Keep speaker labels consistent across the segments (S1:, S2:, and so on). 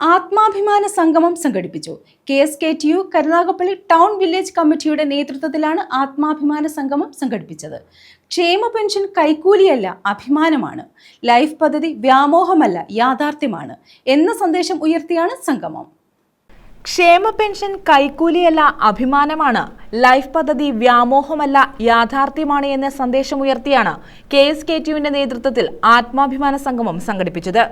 S1: ആത്മാഭിമാന സംഗമം സംഘടിപ്പിച്ചു. K S K T U Karunagappally town village കമ്മിറ്റിയുടെ നേതൃത്വത്തിലാണ് ആത്മാഭിമാന സംഗമം സംഘടിപ്പിച്ചത്. ക്ഷേമ പെൻഷൻ കൈക്കൂലിയല്ല അഭിമാനമാണ്. ലൈഫ് പദ്ധതി വ്യാമോഹമല്ല യാഥാർത്ഥ്യമാണ് എന്ന സന്ദേശം ഉയർത്തിയാണ് സംഗമം.
S2: ക്ഷേമ പെൻഷൻ കൈക്കൂലിയല്ല അഭിമാനമാണ്. ലൈഫ് പദ്ധതി വ്യാമോഹമല്ല യാഥാർത്ഥ്യമാണ് എന്ന സന്ദേശമുയർത്തിയാണ് കെ എസ് കെ ടിയുവിന്റെ നേതൃത്വത്തിൽ ആത്മാഭിമാന സംഗമം സംഘടിപ്പിച്ചത്.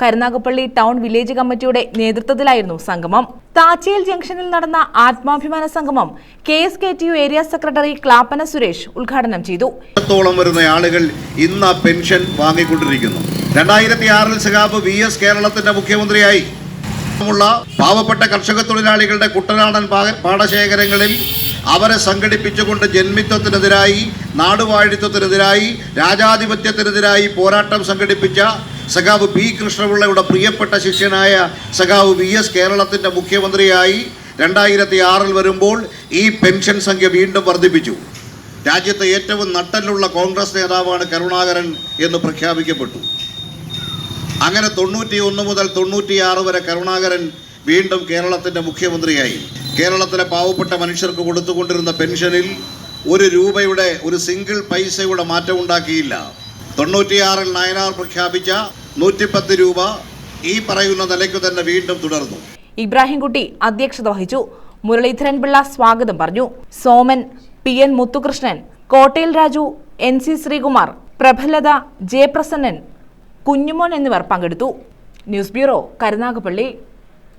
S2: കരുനാഗപ്പള്ളി ടൗൺ വില്ലേജ് കമ്മിറ്റിയുടെ നേതൃത്വത്തിലായിരുന്നു സംഗമം. താച്ചേൽ ജംഗ്ഷനിൽ നടന്ന ആത്മാഭിമാന സംഗമം K S K T U area secretary Clappana Suresh ഉദ്ഘാടനം ചെയ്തു.
S3: വരുന്ന ആളുകൾ ഇന്ന് പെൻഷൻ വാങ്ങിക്കൊണ്ടിരിക്കുന്നു? രണ്ടായിരത്തി ആറിൽ സഖാബ് വി എസ് കേരളത്തിന്റെ മുഖ്യമന്ത്രിയായി. പാവപ്പെട്ട കർഷക തൊഴിലാളികളുടെ കുട്ടനാടൻ പാടശേഖരങ്ങളിൽ അവരെ സംഘടിപ്പിച്ചുകൊണ്ട് ജന്മിത്വത്തിനെതിരായി നാടുവാഴിത്വത്തിനെതിരായി രാജാധിപത്യത്തിനെതിരായി പോരാട്ടം സംഘടിപ്പിച്ച സഖാവ് പി കൃഷ്ണപിള്ളയുടെ പ്രിയപ്പെട്ട ശിഷ്യനായ സഖാവ് വി എസ് കേരളത്തിന്റെ മുഖ്യമന്ത്രിയായി രണ്ടായിരത്തി ആറിൽ വരുമ്പോൾ ഈ പെൻഷൻ സംഖ്യ വീണ്ടും വർദ്ധിപ്പിച്ചു. രാജ്യത്തെ ഏറ്റവും നട്ടലുള്ള കോൺഗ്രസ് നേതാവാണ് കരുണാകരൻ എന്ന് പ്രഖ്യാപിക്കപ്പെട്ടു. അങ്ങനെ തൊണ്ണൂറ്റി ഒന്ന് മുതൽ തൊണ്ണൂറ്റിയാറ് വരെ കരുണാകരൻ വീണ്ടും കേരളത്തിന്റെ മുഖ്യമന്ത്രിയായി. കേരളത്തിലെ പാവപ്പെട്ട മനുഷ്യർക്ക് കൊടുത്തുകൊണ്ടിരുന്ന പെൻഷനിൽ ഒരു രൂപയുടെ ഒരു സിംഗിൾ പൈസയുടെ മാറ്റം ഉണ്ടാക്കിയില്ല തൊണ്ണൂറ്റിയാറിൽ നയനാർ പ്രഖ്യാപിച്ച നൂറ്റിപ്പത്ത് രൂപ ഈ പറയുന്ന നിലയ്ക്ക് തന്നെ വീണ്ടും തുടർന്നു.
S2: ഇബ്രാഹിംകുട്ടി അധ്യക്ഷത വഹിച്ചു. മുരളീധരൻ പിള്ള സ്വാഗതം പറഞ്ഞു. Soman P N Muthukrishnan Kottayil Raju N C Sreekumar പ്രഫലത Jayaprasannan Kunjumon എന്നിവർ പങ്കെടുത്തു. News bureau Karunagappally.